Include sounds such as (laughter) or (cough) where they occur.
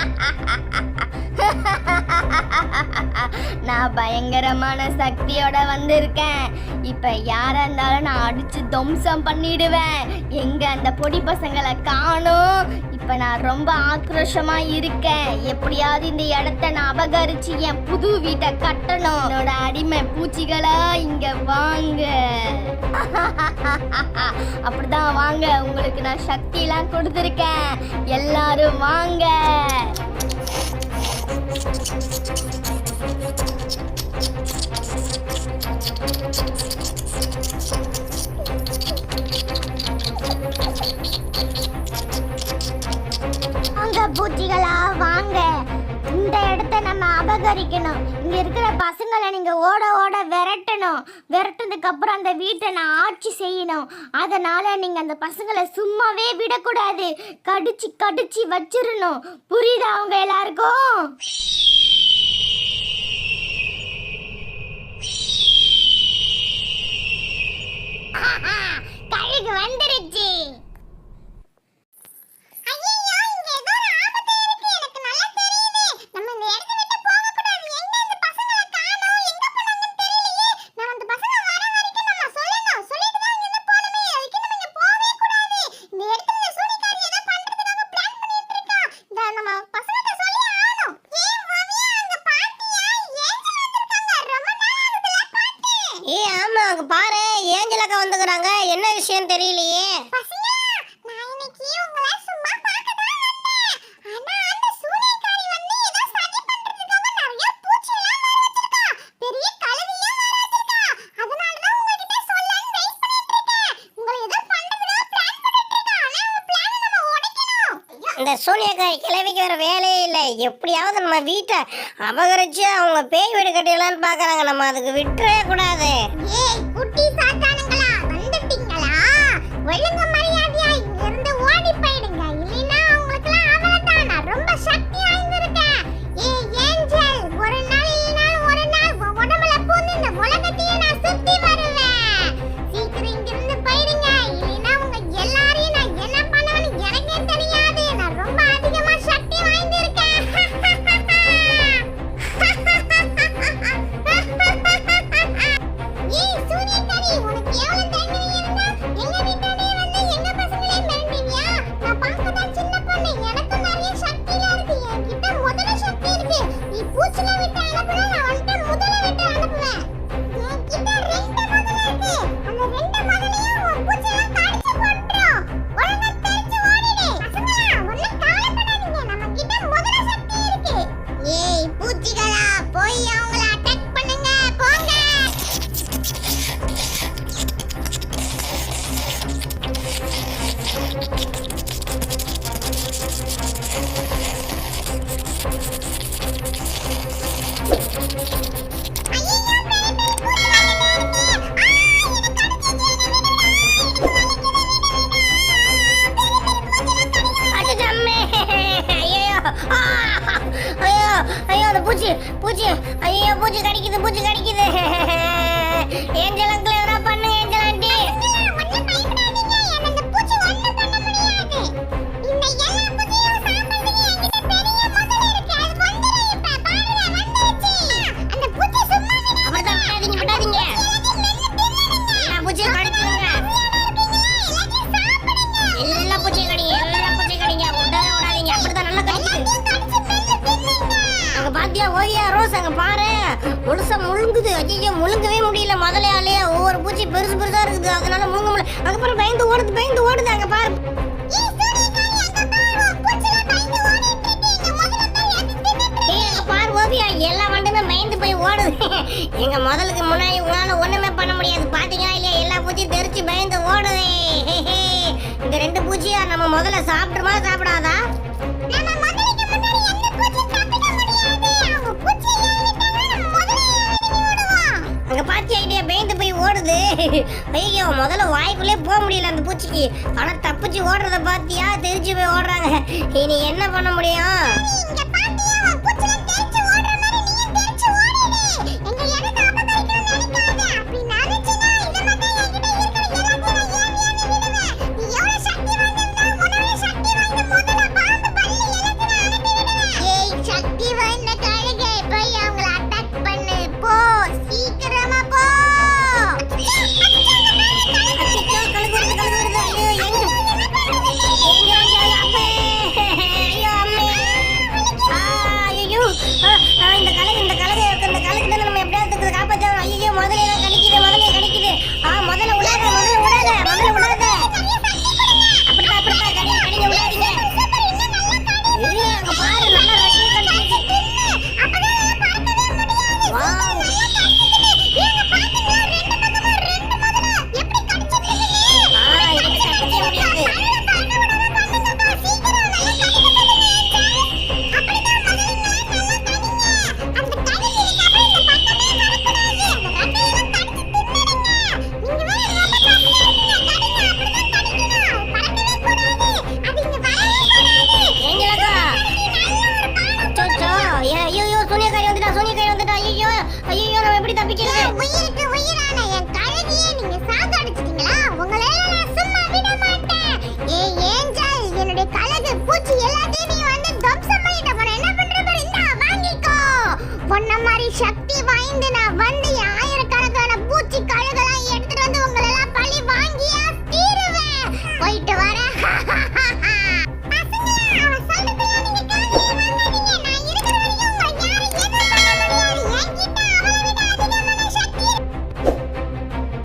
(laughs) நான் பயங்கரமான சக்தியோட வந்திருக்கேன். இப்ப யாரா இருந்தாலும் நான் அடிச்சு துவம்சம் பண்ணிடுவேன். எங்க அந்த பொடி பசங்களை காணும். இப்ப நான் ரொம்ப ஆக்ரோஷமா இருக்கேன். எப்படியாவது இந்த இடத்த நான் அபகரிச்சு என் புது வீட்டை கட்டணும். என்னோட அடிமை பூச்சிகளா இங்க வாங்க. (laughs) அப்படிதான் வாங்க உங்களுக்கு நான் சக்தியெல்லாம் கொடுத்துருக்கேன். எல்லாரும் வாங்க. வாங்க பூச்சிகளா வாங்க. இந்த இடத்த நம்ம அபகரிக்கணும். இங்க இருக்கிற பசங்களை நீங்க ஓட ஓட விரட்டணும். விரட்டுனதுக்கு அப்புறம் அந்த வீட்டை நான் ஆட்சி செய்யணும். அதனால நீங்க அந்த பசங்களை சும்மாவே விடக்கூடாது. கடிச்சு கடிச்சு வச்சிடணும். புரியுதா அவங்க எல்லாருக்கும் கழுகு வந்துருச்சு ஏ ஆமா அங்க பாரு ஏஞ்சல் அக்கா வந்துக்கறாங்க என்ன விஷயம் தெரியலையே? இந்த சூனியக்காரி கிளவிக்கு வேற வேலையே இல்லை. எப்படியாவது நம்ம வீட்டை அபகரிச்சு அவங்க பேய் வீடு கட்டிடலான்னு பாக்குறாங்க நம்ம அதுக்கு விட்டுறவே கூடாது. với lưng பூச்சி பூச்சி ஐயோ பூச்சி கடிக்குது பூச்சி கடிக்குது. ஏஞ்சல் அங்கிள் முழுசா முழுங்குது. ஐயோ முழுங்கவே முடியல. முதலையாலே ஒவ்வொரு பூச்சி பெருசு பெருசா இருக்குது. அதனால முழுங்க முடியல. பாரு பயந்து ஓடுது பயந்து ஓடுது அங்க பாரு. ஏய், அங்க பாரு. ஓவியா. எல்லா வண்டுமே பயந்து போய் ஓடுது. எங்க முதலுக்கு முன்னாடி உங்களால ஒண்ணுமே பண்ண முடியாது. பாத்தீங்களா இல்லையா? எல்லா பூச்சியும் தெரிச்சு பயந்து ஓடுது. இந்த ரெண்டு பூச்சியா நம்ம முதல்ல சாப்பிடுமா சாப்பிடாதா? ஐயோ முதல்ல வாய்க்குள்ளே போக முடியல அந்த பூச்சிக்கு. ஆனா தப்பிச்சு ஓடுறத பாத்தியா தெரிஞ்சு போய் ஓடுறாங்க. இனி என்ன பண்ண முடியும்? தப்பிக்கிறது என் உயிருக்கு உயிரான என் கழுதையே நீங்க சாக அடிச்சிட்டீங்களா? உங்களை நான் சும்மா விட மாட்டேன். ஏ ஏஞ்சல் என்னுடைய கழுகு பூச்சி எல்லாத்தையும் நீ வந்து தம்சம் பண்ணிட்ட போற என்ன பண்ற பாரு? இந்த வாங்கிக்கோ. பொன்ன மாதிரி சக்தி வாய்ந்து நான் வந்து ஆயிரக்கணக்கான பூச்சி கழுகெல்லாம் எடுத்துட்டு வந்து உங்களை எல்லாம் பழி வாங்கியா தீருவேன். போயிட்டு